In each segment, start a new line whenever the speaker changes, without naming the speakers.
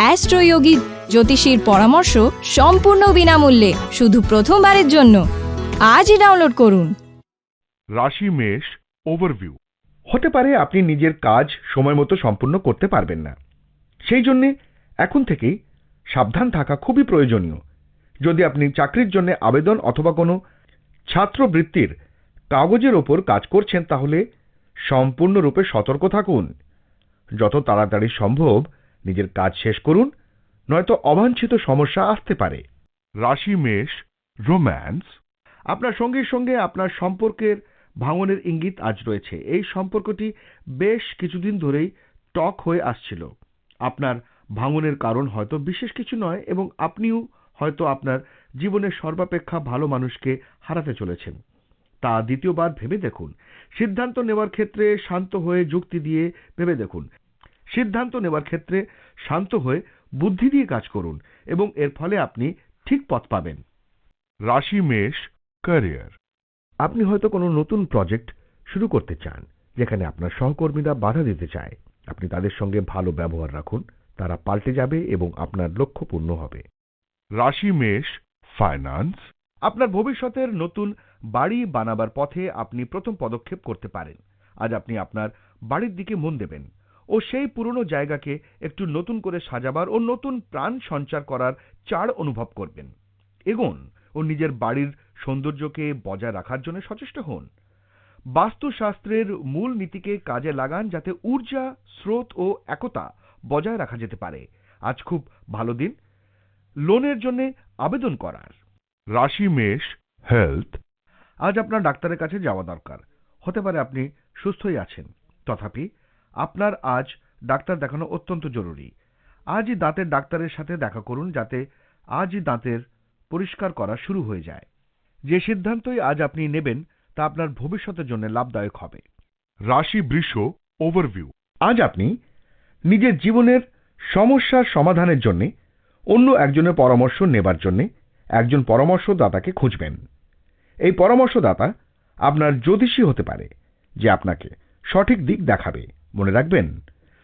অ্যাস্ট্রোয়োগী জ্যোতিষীর পরামর্শ সম্পূর্ণ বিনামূল্যে, শুধু প্রথমবারের জন্য। আজই ডাউনলোড করুন।
রাশি মেষ ওভারভিউ
হতে পারে আপনি নিজের কাজ সময় মতো সম্পূর্ণ করতে পারবেন না। সেই জন্যে এখন থেকেই সাবধান থাকা খুবই প্রয়োজনীয়। যদি আপনি চাকরির জন্য আবেদন অথবা কোনো ছাত্রবৃত্তির কাগজের ওপর কাজ করছেন, তাহলে সম্পূর্ণরূপে সতর্ক থাকুন। যত তাড়াতাড়ি সম্ভব নিজের কাজ শেষ করুন, নয়তো অবাঞ্ছিত সমস্যা আসতে পারে।
রাশি, মেষ, রোম্যান্স,
আপনার সঙ্গীর সঙ্গে আপনার সম্পর্কের ভাঙনের ইঙ্গিত আজ রয়েছে। এই সম্পর্কটি বেশ কিছুদিন ধরেই টক হয়ে আসছিল। আপনার ভাঙনের কারণ হয়তো বিশেষ কিছু নয় এবং আপনিও হয়তো আপনার জীবনের সর্বাপেক্ষা ভালো মানুষকে হারাতে চলেছেন। তা দ্বিতীয়বার ভেবে দেখুন। সিদ্ধান্ত নেওয়ার ক্ষেত্রে শান্ত হয়ে যুক্তি দিয়ে ভেবে দেখুন। সিদ্ধান্ত নেওয়ার ক্ষেত্রে শান্ত হয়ে বুদ্ধি দিয়ে কাজ করুন এবং এর ফলে আপনি ঠিক পথ পাবেন।
রাশি মেষ ক্যারিয়ার
আপনি হয়তো কোনো নতুন প্রজেক্ট শুরু করতে চান যেখানে আপনার সহকর্মীরা বাধা দিতে চায়। আপনি তাদের সঙ্গে ভালো ব্যবহার রাখুন তারা পাল্টে যাবে এবং আপনার লক্ষ্য পূর্ণ হবে।
রাশি মেষ ফাইন্যান্স
আপনার ভবিষ্যতের নতুন বাড়ি বানাবার পথে আপনি প্রথম পদক্ষেপ করতে পারেন। আজ আপনি আপনার বাড়ির দিকে মন দেবেন। ও সেই পুরনো জায়গাকে একটু নতুন করে সাজাবার ও নতুন প্রাণ সঞ্চার করার চাড় অনুভব করবেন। এগোন ও নিজের বাড়ির সৌন্দর্যকে বজায় রাখার জন্য সচেষ্ট হন। বাস্তুশাস্ত্রের মূল নীতিকে কাজে লাগান যাতে ঊর্জা স্রোত ও একতা বজায় রাখা যেতে পারে। আজ খুব ভালো দিন। লোনের জন্য আবেদন করার।
রাশি মেষ হেলথ।
আজ আপনার ডাক্তারের কাছে যাওয়া দরকার। হতে পারে আপনি সুস্থই আছেন। তথাপি আপনার আজ ডাক্তার দেখানো অত্যন্ত জরুরি। আজই দাঁতের ডাক্তারের সাথে দেখা করুন যাতে আজই দাঁতের পরিষ্কার করা শুরু হয়ে যায়। যে সিদ্ধান্তই আজ আপনি নেবেন তা আপনার ভবিষ্যতের জন্য লাভদায়ক হবে।
রাশি বৃষ ওভারভিউ।
আজ আপনি নিজের জীবনের সমস্যার সমাধানের জন্য অন্য একজনের পরামর্শ নেবার জন্য একজন পরামর্শদাতাকে খুঁজবেন। এই পরামর্শদাতা আপনার জ্যোতিষী হতে পারে যে আপনাকে সঠিক দিক দেখাবে। মনে রাখবেন?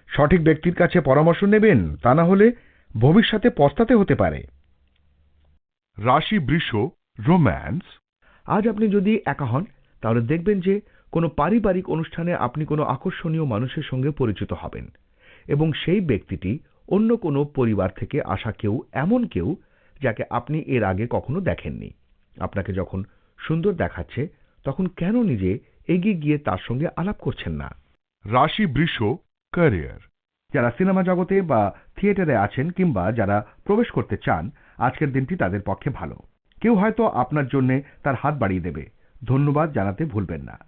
সঠিক ব্যক্তির কাছে পরামর্শ নেবেন তা না হলে ভবিষ্যতে পস্তাতে হতে পারে।
রাশি বৃষ রোম্যান্স।
আজ আপনি যদি একা হন তাহলে দেখবেন যে কোনো পারিবারিক অনুষ্ঠানে আপনি কোনো আকর্ষণীয় মানুষের সঙ্গে পরিচিত হবেন এবং সেই ব্যক্তিটি অন্য কোনো পরিবার থেকে আসা কেউ এমন কেউ যাকে আপনি এর আগে কখনো দেখেননি। আপনাকে যখন সুন্দর দেখাচ্ছে তখন কেন নিজে এগিয়ে গিয়ে তার সঙ্গে আলাপ করছেন না?
রাশি বৃষ ক্যারিয়ার
যারা সিনেমা জগতে বা থিয়েটারে আছেন কিংবা যারা প্রবেশ করতে চান আজকের দিনটি তাদের পক্ষে ভালো। কেউ হয়তো আপনার জন্য তার হাত বাড়িয়ে দেবে। ধন্যবাদ জানাতে ভুলবেন না।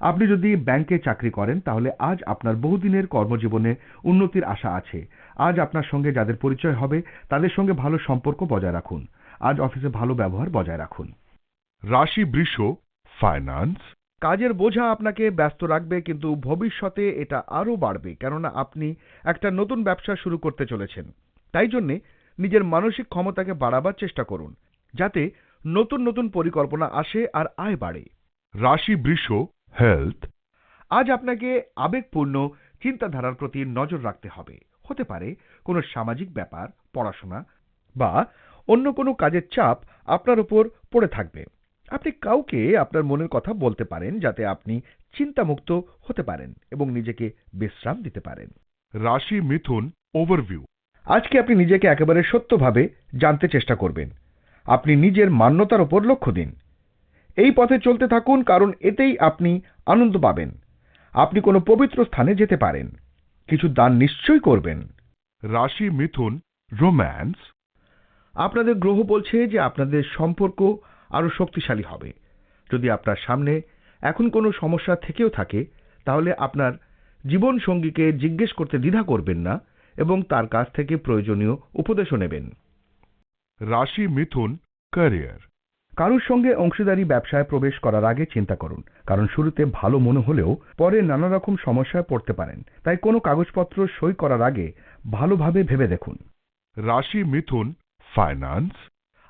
আপনি যদি ব্যাংকে চাকরি করেন তাহলে আজ আপনার বহুদিনের কর্মজীবনে উন্নতির আশা আছে। আজ আপনার সঙ্গে যাদের পরিচয় হবে তাদের সঙ্গে ভালো সম্পর্ক বজায় রাখুন। আজ অফিসে ভালো ব্যবহার বজায় রাখুন।
রাশি বৃষ ফাইন্যান্স
কাজের বোঝা আপনাকে ব্যস্ত রাখবে কিন্তু ভবিষ্যতে এটা আরও বাড়বে কেননা আপনি একটা নতুন ব্যবসা শুরু করতে চলেছেন। তাই জন্যে নিজের মানসিক ক্ষমতাকে বাড়াবার চেষ্টা করুন যাতে নতুন নতুন পরিকল্পনা আসে আর আয় বাড়ে।
রাশি বৃষ হেলথ
আজ আপনাকে আবেগপূর্ণ চিন্তাধারার প্রতি নজর রাখতে হবে। হতে পারে কোনো সামাজিক ব্যাপার পড়াশোনা বা অন্য কোনো কাজের চাপ আপনার উপর পড়ে থাকবে। আপনি কাউকে আপনার মনের কথা বলতে পারেন যাতে আপনি চিন্তামুক্ত হতে পারেন এবং নিজেকে বিশ্রাম দিতে পারেন।
রাশি মিথুন ওভারভিউ।
আজকে আপনি নিজেকে একেবারে সত্যভাবে জানতে চেষ্টা করবেন। আপনি নিজের মান্যতার ওপর লক্ষ্য দিন। এই পথে চলতে থাকুন কারণ এতেই আপনি আনন্দ পাবেন। আপনি কোনো পবিত্র স্থানে যেতে পারেন। কিছু দান নিশ্চয়ই করবেন।
রাশি মিথুন রোম্যান্স।
আপনাদের গ্রহ বলছে যে আপনাদের সম্পর্ক আরও শক্তিশালী হবে। যদি আপনার সামনে এখন কোনো সমস্যা থেকেও থাকে তাহলে আপনার জীবন সঙ্গীকে জিজ্ঞেস করতে দ্বিধা করবেন না এবং তার কাছ থেকে প্রয়োজনীয় উপদেশও নেবেন।
রাশি মিথুন ক্যারিয়ার।
কারোর সঙ্গে অংশীদারি ব্যবসায় প্রবেশ করার আগে চিন্তা করুন কারণ শুরুতে ভালো মনে হলেও পরে নানা রকম সমস্যায় পড়তে পারেন। তাই কোনো কাগজপত্র সই করার আগে ভালোভাবে ভেবে দেখুন।
রাশি মিথুন ফাইন্যান্স।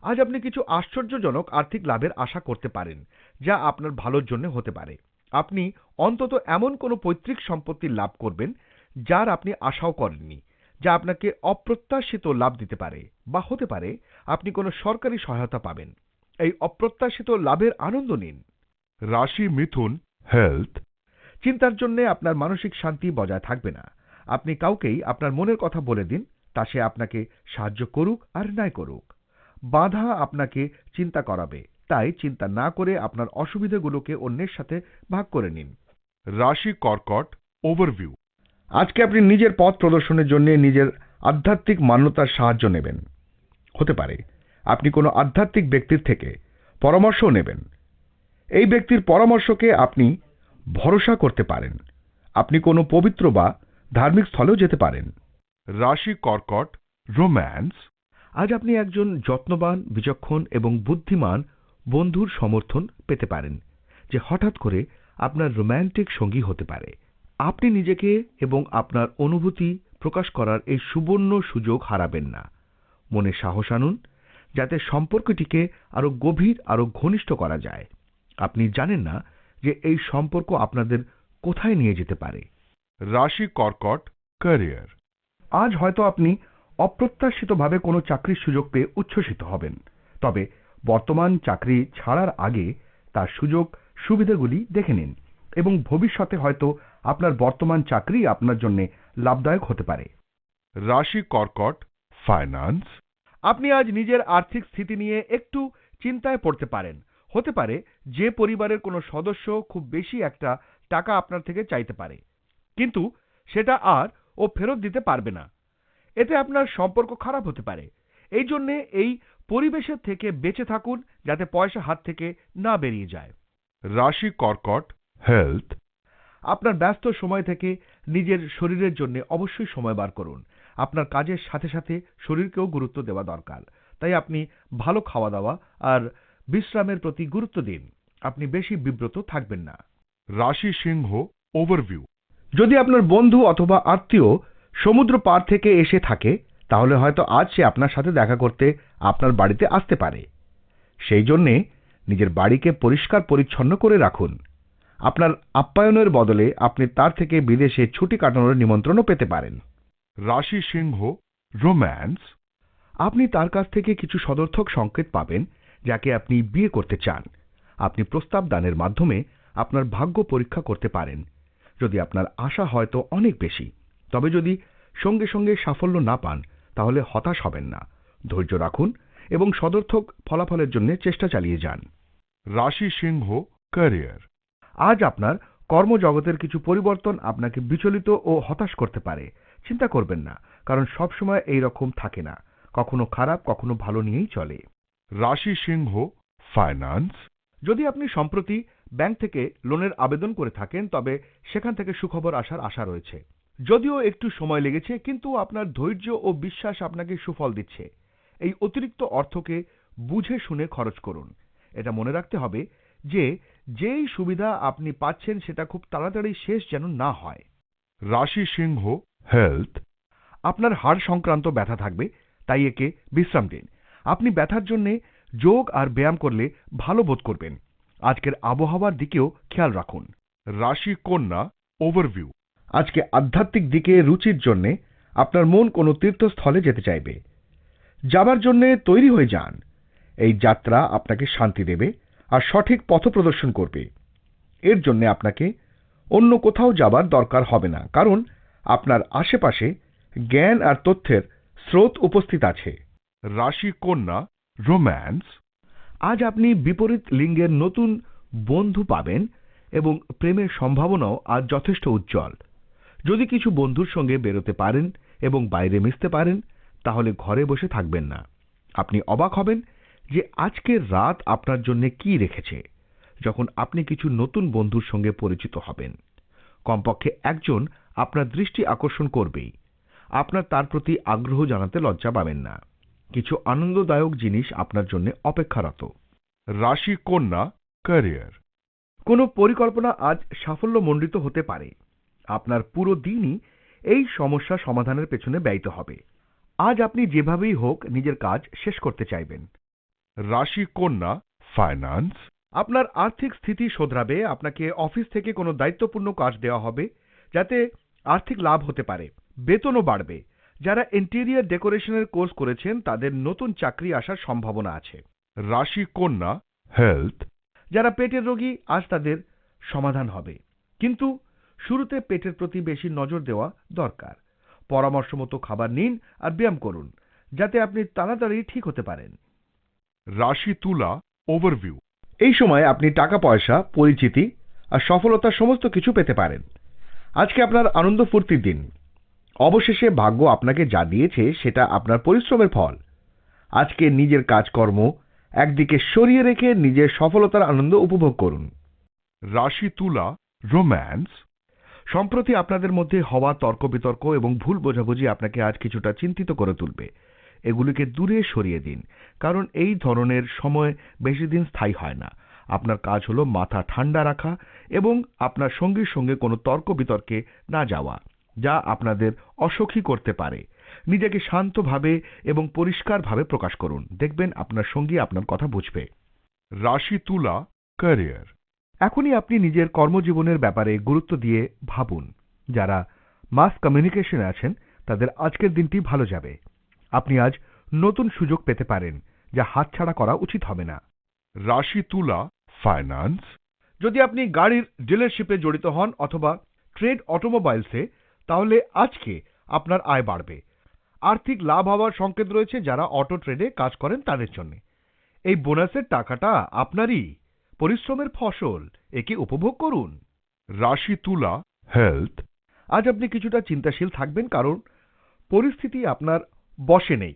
আজ আপনি কিছু আশ্চর্যজনক আর্থিক লাভের আশা করতে পারেন যা আপনার ভালোর জন্য হতে পারে। আপনি অন্তত এমন কোনো পৈতৃক সম্পত্তি লাভ করবেন যার আপনি আশাও করেননি যা আপনাকে অপ্রত্যাশিত লাভ দিতে পারে বা হতে পারে আপনি কোনো সরকারি সহায়তা পাবেন। এই অপ্রত্যাশিত লাভের আনন্দ নিন।
রাশি মিথুন হেলথ
চিন্তার জন্য আপনার মানসিক শান্তি বজায় থাকবে না। আপনি কাউকেই আপনার মনের কথা বলে দিন তা সে আপনাকে সাহায্য করুক আর নাই করুক। বাধা আপনাকে চিন্তা করাবে। তাই চিন্তা না করে আপনার অসুবিধাগুলোকে অন্যের সাথে ভাগ করে নিন।
রাশি কর্কট ওভারভিউ
আজকে আপনি নিজের পথ প্রদর্শনের জন্য নিজের আধ্যাত্মিক মান্যতার সাহায্য নেবেন। হতে পারে আপনি কোনো আধ্যাত্মিক ব্যক্তির থেকে পরামর্শও নেবেন। এই ব্যক্তির পরামর্শকে আপনি ভরসা করতে পারেন। আপনি কোনো পবিত্র বা ধার্মিক স্থলেও যেতে পারেন।
রাশি কর্কট রোম্যান্স
আজ আপনি একজন যত্নবান বিচক্ষণ এবং বুদ্ধিমান বন্ধুর সমর্থন পেতে পারেন যে হঠাৎ করে আপনার রোম্যান্টিক সঙ্গী হতে পারে। আপনি নিজেকে এবং আপনার অনুভূতি প্রকাশ করার এই সুবর্ণ সুযোগ হারাবেন না। মনে সাহস আনুন যাতে সম্পর্কটিকে আরও গভীর আরও ঘনিষ্ঠ করা যায়। আপনি জানেন না যে এই সম্পর্ক আপনাদের কোথায় নিয়ে যেতে পারে।
রাশি কর্কট ক্যারিয়ার।
আজ হয়তো আপনি অপ্রত্যাশিতভাবে কোনো চাকরির সুযোগ পেয়ে উচ্ছ্বসিত হবেন। তবে বর্তমান চাকরি ছাড়ার আগে তার সুযোগ সুবিধাগুলি দেখে নিন এবং ভবিষ্যতে হয়তো আপনার বর্তমান চাকরি আপনার জন্য লাভদায়ক হতে পারে।
রাশি কর্কট ফাইন্যান্স
আপনি আজ নিজের আর্থিক স্থিতি নিয়ে একটু চিন্তায় পড়তে পারেন। হতে পারে যে পরিবারের কোনো সদস্য খুব বেশি একটা টাকা আপনার থেকে চাইতে পারে। কিন্তু সেটা আর ও ফেরত দিতে পারবে না। এতে আপনার সম্পর্ক খারাপ হতে পারে। এই জন্যে এই পরিবেশের থেকে বেঁচে থাকুন যাতে পয়সা হাত থেকে না বেরিয়ে যায়।
রাশি কর্কট হেলথ
আপনার ব্যস্ত সময় থেকে নিজের শরীরের জন্য অবশ্যই সময় বার করুন। আপনার কাজের সাথে সাথে শরীরকেও গুরুত্ব দেওয়া দরকার। তাই আপনি ভালো খাওয়া দাওয়া আর বিশ্রামের প্রতি গুরুত্ব দিন। আপনি বেশি বিব্রত থাকবেন না।
রাশি সিংহ ওভারভিউ
যদি আপনার বন্ধু অথবা আত্মীয় সমুদ্র পার থেকে এসে থাকে তাহলে হয়তো আজ সে আপনার সাথে দেখা করতে আপনার বাড়িতে আসতে পারে। সেই জন্যে নিজের বাড়িকে পরিষ্কার পরিচ্ছন্ন করে রাখুন। আপনার আপ্যায়নের বদলে আপনি তার থেকে বিদেশে ছুটি কাটানোর নিমন্ত্রণও পেতে পারেন।
রাশি সিংহ রোম্যান্স।
আপনি তার কাছ থেকে কিছু সদর্থক সংকেত পাবেন যাকে আপনি বিয়ে করতে চান। আপনি প্রস্তাব দানের মাধ্যমে আপনার ভাগ্য পরীক্ষা করতে পারেন। যদি আপনার আশা হয়তো অনেক বেশি। তবে যদি সঙ্গে সঙ্গে সাফল্য না পান তাহলে হতাশ হবেন না। ধৈর্য রাখুন এবং সদর্থক ফলাফলের জন্য চেষ্টা চালিয়ে যান।
রাশি সিংহ ক্যারিয়ার
আজ আপনার কর্মজগতের কিছু পরিবর্তন আপনাকে বিচলিত ও হতাশ করতে পারে। চিন্তা করবেন না কারণ সবসময় এই রকম থাকে না। কখনো খারাপ কখনো ভালো নিয়েই চলে।
রাশি সিংহ ফাইন্যান্স
যদি আপনি সম্প্রতি ব্যাংক থেকে লোনের আবেদন করে থাকেন তবে সেখান থেকে সুখবর আসার আশা রয়েছে। যদিও একটু সময় লেগেছে, কিন্তু আপনার ধৈর্য ও বিশ্বাস আপনাকে সুফল দিচ্ছে। এই অতিরিক্ত অর্থকে বুঝে শুনে খরচ করুন। এটা মনে রাখতে হবে যে, যেই সুবিধা আপনি পাচ্ছেন সেটা খুব তাড়াতাড়ি শেষ যেন না হয়।
রাশি সিংহ হেলথ,
আপনার হাড় সংক্রান্ত ব্যথা থাকবে, তাই একে বিশ্রাম দিন। আপনি ব্যথার জন্যে যোগ আর ব্যায়াম করলে ভালো বোধ করবেন। আজকের আবহাওয়ার দিকেও খেয়াল রাখুন।
রাশি কন্যা ওভারভিউ
আজকে আধ্যাত্মিক দিকে রুচির জন্যে আপনার মন কোনো তীর্থস্থলে যেতে চাইবে। যাবার জন্যে তৈরি হয়ে যান। এই যাত্রা আপনাকে শান্তি দেবে আর সঠিক পথ প্রদর্শন করবে। এর জন্য আপনাকে অন্য কোথাও যাবার দরকার হবে না, কারণ আপনার আশেপাশে জ্ঞান আর তথ্যের স্রোত উপস্থিত আছে।
রাশি কন্যা, রোম্যান্স,
আজ আপনি বিপরীত লিঙ্গের নতুন বন্ধু পাবেন এবং প্রেমের সম্ভাবনাও আজ যথেষ্ট উজ্জ্বল। যদি কিছু বন্ধুর সঙ্গে বেরোতে পারেন এবং বাইরে মিশতে পারেন, তাহলে ঘরে বসে থাকবেন না। আপনি অবাক হবেন যে আজকের রাত আপনার জন্য কি রেখেছে, যখন আপনি কিছু নতুন বন্ধুর সঙ্গে পরিচিত হবেন। কমপক্ষে একজন আপনার দৃষ্টি আকর্ষণ করবেই। আপনার তার প্রতি আগ্রহ জানাতে লজ্জা পাবেন না। কিছু আনন্দদায়ক জিনিস আপনার জন্য অপেক্ষারত।
রাশি কন্যা, ক্যারিয়ার।
কোনো পরিকল্পনা আজ সাফল্যমণ্ডিত হতে পারে। আপনার পুরো দিনই এই সমস্যা সমাধানের পেছনে ব্যয়িত হবে। আজ আপনি যেভাবেই হোক নিজের কাজ শেষ করতে চাইবেন।
রাশি কন্যা ফাইন্যান্স
আপনার আর্থিক স্থিতি শোধরাবে, আপনাকে অফিস থেকে কোনো দায়িত্বপূর্ণ কাজ দেওয়া হবে, যাতে আর্থিক লাভ হতে পারে। বেতনও বাড়বে। যারা ইন্টেরিয়ার ডেকোরেশনের কোর্স করেছেন, তাদের নতুন চাকরি আসার সম্ভাবনা আছে।
রাশি কন্যা হেলথ
যারা পেটের রোগী, আজ তাদের সমাধান হবে। কিন্তু শুরুতে পেটের প্রতি বেশি নজর দেওয়া দরকার। পরামর্শ মতো খাবার নিন আর ব্যায়াম করুন যাতে আপনি তাড়াতাড়ি ঠিক হতে পারেন।
রাশি তুলা ওভারভিউ।
এই সময় আপনি টাকা পয়সা পরিচিতি আর সফলতার সমস্ত কিছু পেতে পারেন। আজকে আপনার আনন্দ ফুর্তির দিন। অবশেষে ভাগ্য আপনাকে যা দিয়েছে সেটা আপনার পরিশ্রমের ফল। আজকে নিজের কাজকর্ম একদিকে সরিয়ে রেখে নিজের সফলতার আনন্দ উপভোগ করুন।
রাশি তুলা রোম্যান্স।
সম্প্রতি আপনাদের মধ্যে হওয়া তর্ক বিতর্ক এবং ভুল বোঝাবুঝি আপনাকে আজ কিছুটা চিন্তিত করে তুলবে। এগুলিকে দূরে সরিয়ে দিন, কারণ এই ধরনের সময় বেশি দিন স্থায়ী হয় না। আপনার কাজ হলো মাথা ঠান্ডা রাখা এবং আপনার সঙ্গীর সঙ্গে কোনো তর্ক বিতর্কে না যাওয়া, যা আপনাদের অসখী করতে পারে। নিজেকে শান্তভাবে এবং পরিষ্কারভাবে প্রকাশ করুন। দেখবেন আপনার সঙ্গী আপনার কথা বুঝবে।
রাশি তুলা, ক্যারিয়ার।
এখনই আপনি নিজের কর্মজীবনের ব্যাপারে গুরুত্ব দিয়ে ভাবুন। যারা মাস কমিউনিকেশনে আছেন, তাদের আজকের দিনটি ভালো যাবে। আপনি আজ নতুন সুযোগ পেতে পারেন, যা হাতছাড়া করা উচিত হবে না।
রাশি তুলা ফাইন্যান্স?
যদি আপনি গাড়ির ডিলারশিপে জড়িত হন অথবা ট্রেড অটোমোবাইলসে, তাহলে আজকে আপনার আয় বাড়বে। আর্থিক লাভ হওয়ার সংকেত রয়েছে যারা অটো ট্রেডে কাজ করেন তাদের জন্য। এই বোনাসের টাকাটা আপনারই। পরিশ্রমের ফসল, একে উপভোগ করুন।
রাশি তুলা হেলথ
আজ আপনি কিছুটা চিন্তাশীল থাকবেন কারণ পরিস্থিতি আপনার বশে নেই,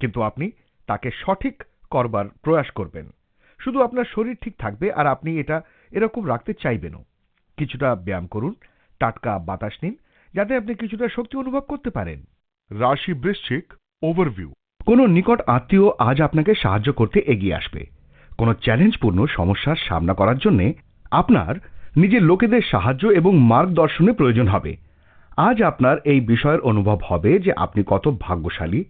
কিন্তু আপনি তাকে সঠিক করবার প্রয়াস করবেন। শুধু আপনার শরীর ঠিক থাকবে আর আপনি এটা এরকম রাখতে চাইবেনও। কিছুটা ব্যায়াম করুন, টাটকা বাতাস নিন, যাতে আপনি কিছুটা শক্তি অনুভব করতে পারেন।
রাশি বৃশ্চিক ওভারভিউ
কোনো নিকট আত্মীয় আজ আপনাকে সাহায্য করতে এগিয়ে আসবে। কোনো চ্যালেঞ্জপূর্ণ সমস্যার সামনা করার জন্যে আপনার নিজের লোকেদের সাহায্য এবং মার্গদর্শনের প্রয়োজন হবে। আজ আপনার এই বিষয়ের অনুভব হবে যে আপনি কত ভাগ্যশালী,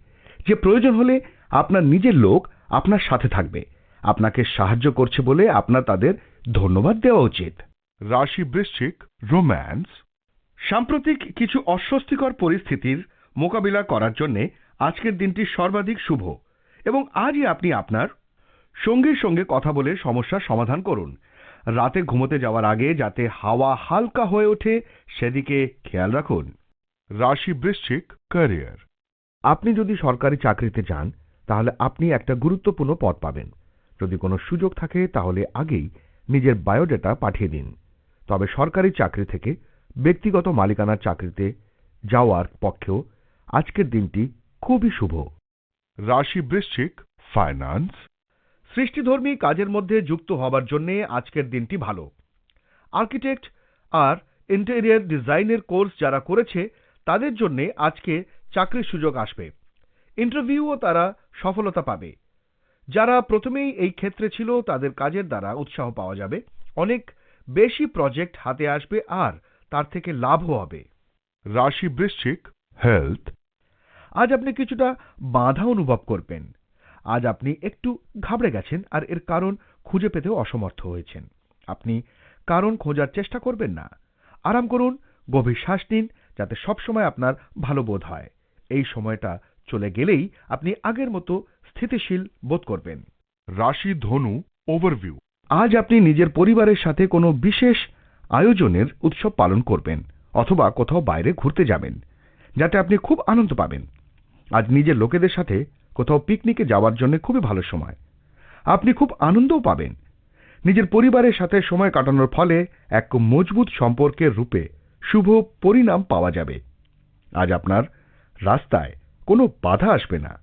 যে প্রয়োজন হলে আপনার নিজের লোক আপনার সাথে থাকবে। আপনাকে সাহায্য করছে বলে আপনার তাদের ধন্যবাদ দেওয়া উচিত।
রাশি বৃশ্চিক, রোম্যান্স।
সাম্প্রতিক কিছু অস্বস্তিকর পরিস্থিতির মোকাবিলা করার জন্য আজকের দিনটি সর্বাধিক শুভ এবং আজই আপনি আপনার সঙ্গীর সঙ্গে কথা বলে সমস্যার সমাধান করুন। রাতে ঘুমোতে যাওয়ার আগে যাতে হাওয়া হালকা হয়ে ওঠে, সেদিকে খেয়াল রাখুন।
রাশি বৃশ্চিক, ক্যারিয়ার।
আপনি যদি সরকারি চাকরিতে যান, তাহলে আপনি একটা গুরুত্বপূর্ণ পদ পাবেন। যদি কোনো সুযোগ থাকে, তাহলে আগেই নিজের বায়োডেটা পাঠিয়ে দিন। তবে সরকারি চাকরি থেকে ব্যক্তিগত মালিকানার চাকরিতে যাওয়ার পক্ষেও আজকের দিনটি খুবই শুভ।
রাশি বৃশ্চিক, ফাইন্যান্স।
সৃষ্টিধর্মী কাজের মধ্যে যুক্ত হবার জন্য আজকের দিনটি ভালো। আর্কিটেক্ট আর ইন্টেরিয়ার ডিজাইনের কোর্স যারা করেছে, তাদের জন্য আজকে চাকরির সুযোগ আসবে। ইন্টারভিউও তারা সফলতা পাবে। যারা প্রথমেই এই ক্ষেত্রে ছিল, তাদের কাজের দ্বারা উৎসাহ পাওয়া যাবে। অনেক বেশি প্রজেক্ট হাতে আসবে আর তার থেকে লাভও হবে।
রাশি বৃশ্চিক, হেলথ।
আজ আপনি কিছুটা বাধা অনুভব করবেন। আজ আপনি একটু ঘাবড়ে গেছেন আর এর কারণ খুঁজে পেতেও অসমর্থ হয়েছেন। আপনি কারণ খোঁজার চেষ্টা করবেন না। আরাম করুন গভীর শ্বাস নিন যাতে সবসময় আপনার ভালো বোধ হয়। এই সময়টা চলে গেলেই আপনি আগের মতো স্থিতিশীল বোধ করবেন।
রাশি ধনু ওভারভিউ
আজ আপনি নিজের পরিবারের সাথে কোনো বিশেষ আয়োজনের উৎসব পালন করবেন অথবা কোথাও বাইরে ঘুরতে যাবেন যাতে আপনি খুব আনন্দ পাবেন। আজ নিজের লোকেদের সাথে কোথাও পিকনিকে যাওয়ার জন্য খুবই ভালো সময়। আপনি খুব আনন্দও পাবেন। নিজের পরিবারের সাথে সময় কাটানোর ফলে এক মজবুত সম্পর্কের রূপে শুভ পরিণাম পাওয়া যাবে। আজ আপনার রাস্তায় কোনো বাধা আসবে না।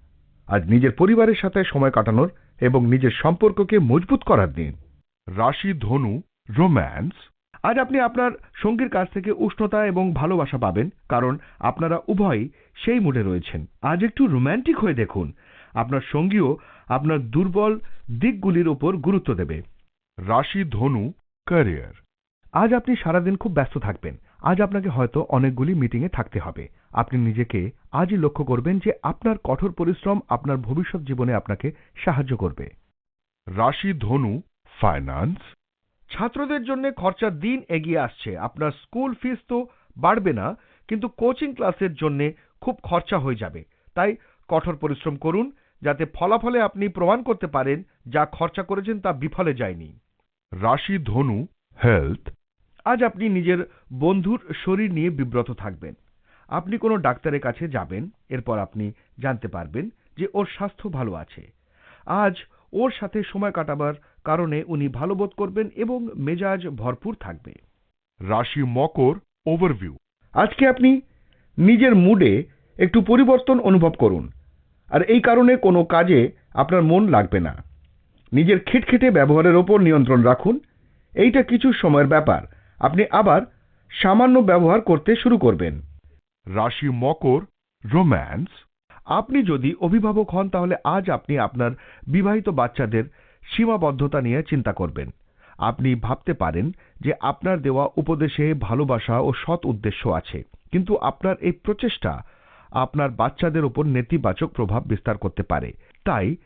আজ নিজের পরিবারের সাথে সময় কাটানোর এবং নিজের সম্পর্ককে মজবুত করার দিন।
রাশি ধনু রোম্যান্স
আজ আপনি আপনার সঙ্গীর কাছ থেকে উষ্ণতা এবং ভালোবাসা পাবেন কারণ আপনারা উভয়ই সেই মুডে রয়েছেন। আজ একটু রোম্যান্টিক হয়ে দেখুন। আপনার সঙ্গীও আপনার দুর্বল দিকগুলির ওপর গুরুত্ব দেবে।
রাশি ধনু ক্যারিয়ার
আজ আপনি সারাদিন খুব ব্যস্ত থাকবেন। আজ আপনাকে হয়তো অনেকগুলি মিটিংয়ে থাকতে হবে। আপনি নিজেকে আজই লক্ষ্য করবেন যে আপনার কঠোর পরিশ্রম আপনার ভবিষ্যৎ জীবনে আপনাকে সাহায্য করবে।
রাশি ধনু ফাইন্যান্স
ছাত্রদের জন্য খরচার দিন এগিয়ে আসছে। আপনার স্কুল ফিস তো বাড়বে না কিন্তু কোচিং ক্লাসের জন্য খুব খরচা হয়ে যাবে। তাই কঠোর পরিশ্রম করুন যাতে ফলাফলে আপনি প্রমাণ করতে পারেন যা খরচা করেছেন তা বিফলে যায়নি।
রাশি ধনু হেলথ
আজ আপনি নিজের বন্ধুর শরীর নিয়ে বিব্রত থাকবেন। আপনি কোনো ডাক্তারের কাছে যাবেন এরপর আপনি জানতে পারবেন যে ওর স্বাস্থ্য ভালো আছে। আজ ওর সাথে সময় কাটাবার কারণে উনি ভালো বোধ করবেন এবং মেজাজ ভরপুর থাকবে।
রাশি মকর ওভারভিউ
আজকে আপনি নিজের মুডে একটু পরিবর্তন অনুভব করুন আর এই কারণে কোনো কাজে আপনার মন লাগবে না। নিজের খিটখিটে ব্যবহারের ওপর নিয়ন্ত্রণ রাখুন। এইটা কিছু সময়ের ব্যাপার আপনি আবার সামান্য ব্যবহার করতে শুরু করবেন।
রাশি মকর রোম্যান্স
আপনি যদি অভিভাবক হন তাহলে আজ আপনি আপনার বিবাহিত বাচ্চাদের সীমাবদ্ধতা নিয়ে চিন্তা করবেন। আপনি ভাবতে পারেন যে আপনার দেওয়া উপদেশে ভালোবাসা ও সৎ উদ্দেশ্য আছে কিন্তু আপনার এই প্রচেষ্টা আপনার বাচ্চাদের উপর নেতিবাচক প্রভাব বিস্তার করতে পারে। তাই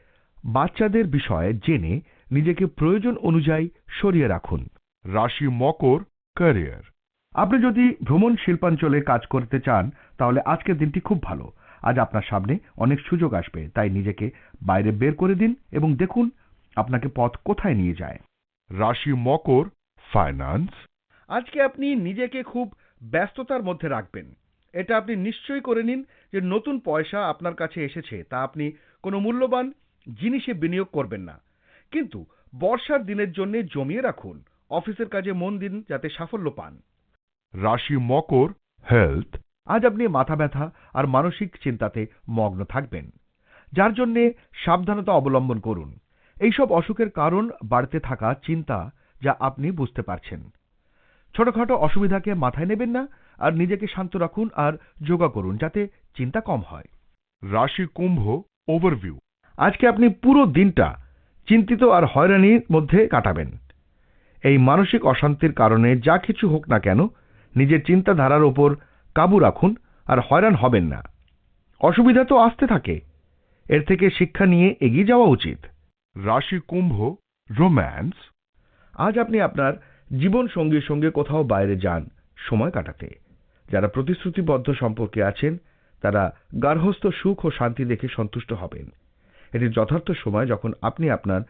বাচ্চাদের বিষয়ে জেনে নিজেকে প্রয়োজন অনুযায়ী সরিয়ে রাখুন।
রাশি মকর ক্যারিয়ার
আপনি যদি ভ্রমণ শিল্পাঞ্চলে কাজ করতে চান তাহলে আজকের দিনটি খুব ভালো। আজ আপনার সামনে অনেক সুযোগ আসবে তাই নিজেকে বাইরে বের করে দিন এবং দেখুন আপনাকে পথ কোথায় নিয়ে যায়?
রাশি মকর ফাইন্যান্স
আজকে আপনি নিজেকে খুব ব্যস্ততার মধ্যে রাখবেন। এটা আপনি নিশ্চয়ই করে নিন যে নতুন পয়সা আপনার কাছে এসেছে তা আপনি কোনো মূল্যবান জিনিসে বিনিয়োগ করবেন না। কিন্তু বর্ষার দিনের জন্য জমিয়ে রাখুন। অফিসের কাজে মন দিন যাতে সাফল্য পান।
রাশি মকর হেলথ
আজ আপনি মাথা ব্যথা আর মানসিক চিন্তাতে মগ্ন থাকবেন। যার জন্যে সাবধানতা অবলম্বন করুন। এইসব অসুখের কারণ বাড়তে থাকা চিন্তা যা আপনি বুঝতে পারছেন। ছোটখাটো অসুবিধাকে মাথায় নেবেন না আর নিজেকে শান্ত রাখুন আর যোগা করুন যাতে চিন্তা কম হয়।
রাশি কুম্ভ ওভারভিউ
আজকে আপনি পুরো দিনটা চিন্তিত আর হয়রানির মধ্যে কাটাবেন। এই মানসিক অশান্তির কারণে যা কিছু হোক না কেন নিজের চিন্তাধারার ওপর কাবু রাখুন আর হয়রান হবেন না। অসুবিধা তো আসতে থাকে। এর থেকে শিক্ষা নিয়ে এগিয়ে যাওয়া উচিত।
রাশি কুম্ভ রোম্যান্স
আজ আপনি আপনার জীবন সঙ্গীর সঙ্গে কোথাও বাইরে যান সময় কাটাতে। যারা প্রতিশ্রুতিবদ্ধ সম্পর্কে আছেন তারা গার্হস্থ সুখ ও শান্তি দেখে সন্তুষ্ট হবেন। এটি যথার্থ সময় যখন আপনি আপনার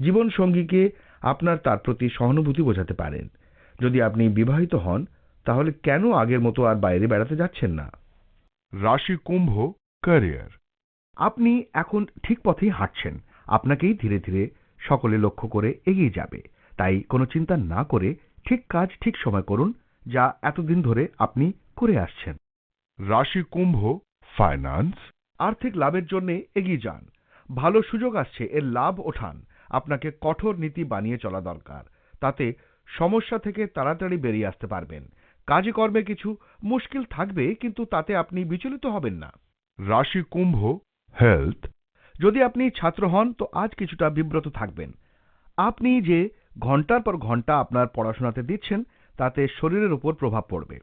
জীবন সঙ্গীকে আপনার তার প্রতি সহানুভূতি বোঝাতে পারেন। যদি আপনি বিবাহিত হন তাহলে কেন আগের মতো আর বাইরে বেড়াতে যাচ্ছেন না?
রাশি কুম্ভ ক্যারিয়ার
আপনি এখন ঠিক পথেই হাঁটছেন। আপনাকেই ধীরে ধীরে সকলে লক্ষ্য করে এগিয়ে যাবে। তাই কোনো চিন্তা না করে ঠিক কাজ ঠিক সময় করুন, যা এতদিন ধরে আপনি করে আসছেন।
রাশি কুম্ভ ফাইন্যান্স
আর্থিক লাভের জন্য এগিয়ে যান। ভালো সুযোগ আসছে, এর লাভ ওঠান। আপনাকে কঠোর নীতি বানিয়ে চলা দরকার। তাতে সমস্যা থেকে তাড়াতাড়ি বেরিয়ে আসতে পারবেন। কাজে কর্মে কিছু মুশকিল থাকবে, কিন্তু তাতে আপনি বিচলিত হবেন না।
রাশি কুম্ভ হেলথ
যদি আপনি ছাত্র হন তো আজ কিছুটা বিব্রত থাকবেন। আপনি যে ঘণ্টার পর ঘণ্টা আপনার পড়াশোনাতে দিচ্ছেন তাতে শরীরের উপর প্রভাব পড়বে।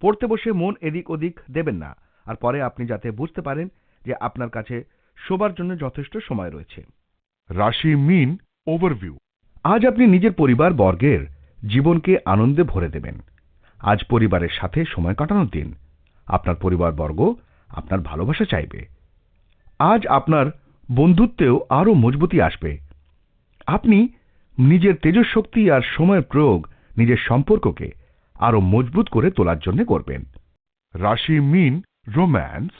পড়তে বসে মন এদিক ওদিক দেবেন না আর পরে আপনি যাতে বুঝতে পারেন যে আপনার কাছে শোবার জন্য যথেষ্ট সময় রয়েছে।
রাশি মিন ওভারভিউ।
আজ আপনি নিজের পরিবার বর্গের জীবনকে আনন্দে ভরে দেবেন। আজ পরিবারের সাথে সময় কাটানোর দিন। আপনার পরিবারবর্গ আপনার ভালোবাসা চাইবে। আজ আপনার বন্ধুত্বেও আরও মজবুতি আসবে। আপনি নিজের তেজস্শক্তি আর সময়ের প্রয়োগ নিজের সম্পর্ককে আরও মজবুত করে তোলার জন্য করবেন।
রাশি মিন রোম্যান্স।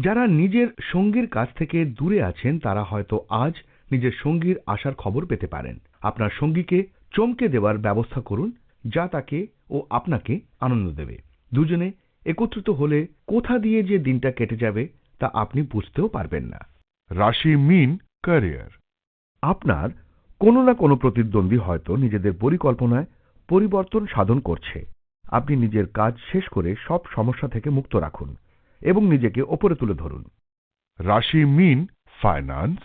যারা নিজের সঙ্গীর কাছ থেকে দূরে আছেন, তারা হয়তো আজ নিজের সঙ্গীর আসার খবর পেতে পারেন। আপনার সঙ্গীকে চমকে দেওয়ার ব্যবস্থা করুন, যা তাকে ও আপনাকে আনন্দ দেবে। দুজনে একত্রিত হলে কোথা দিয়ে যে দিনটা কেটে যাবে তা আপনি বুঝতেও পারবেন না।
রাশি মিন ক্যারিয়ার
আপনার কোনো না কোনো প্রতিদ্বন্দ্বী হয়তো নিজেদের পরিকল্পনায় পরিবর্তন সাধন করছে। আপনি নিজের কাজ শেষ করে সব সমস্যা থেকে মুক্ত রাখুন এবং নিজেকে ওপরে তুলে ধরুন।
রাশি মিন ফাইন্যান্স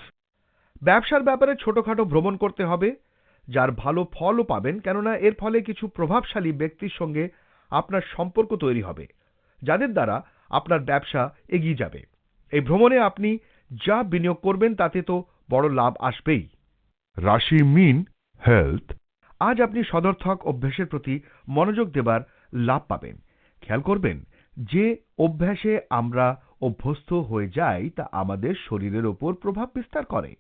ব্যবসার ব্যাপারে ছোটখাটো ভ্রমণ করতে হবে, যার ভালো ফলও পাবেন, কেননা এর ফলে কিছু প্রভাবশালী ব্যক্তির সঙ্গে আপনার সম্পর্ক তৈরি হবে, যাদের দ্বারা আপনার ব্যবসা এগিয়ে যাবে। এই ভ্রমণে আপনি যা বিনিয়োগ করবেন তাতে তো বড় লাভ আসবেই।
রাশি মিন হেলথ।
আজ আপনি সদর্থক অভ্যাসের প্রতি মনোযোগ দেবার লাভ পাবেন। খেয়াল করবেন যে অভ্যাসে আমরা অভ্যস্ত হয়ে যাই তা আমাদের শরীরের ওপর প্রভাব বিস্তার করে।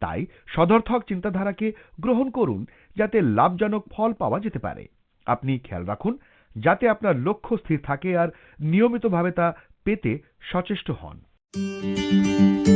তাই সদর্থক চিন্তাধারাকে গ্রহণ করুন যাতে লাভজনক ফল পাওয়া যেতে পারে। আপনি খেয়াল রাখুন যাতে আপনার লক্ষ্য স্থির থাকে আর নিয়মিতভাবে তা পেতে সচেষ্ট হন। Música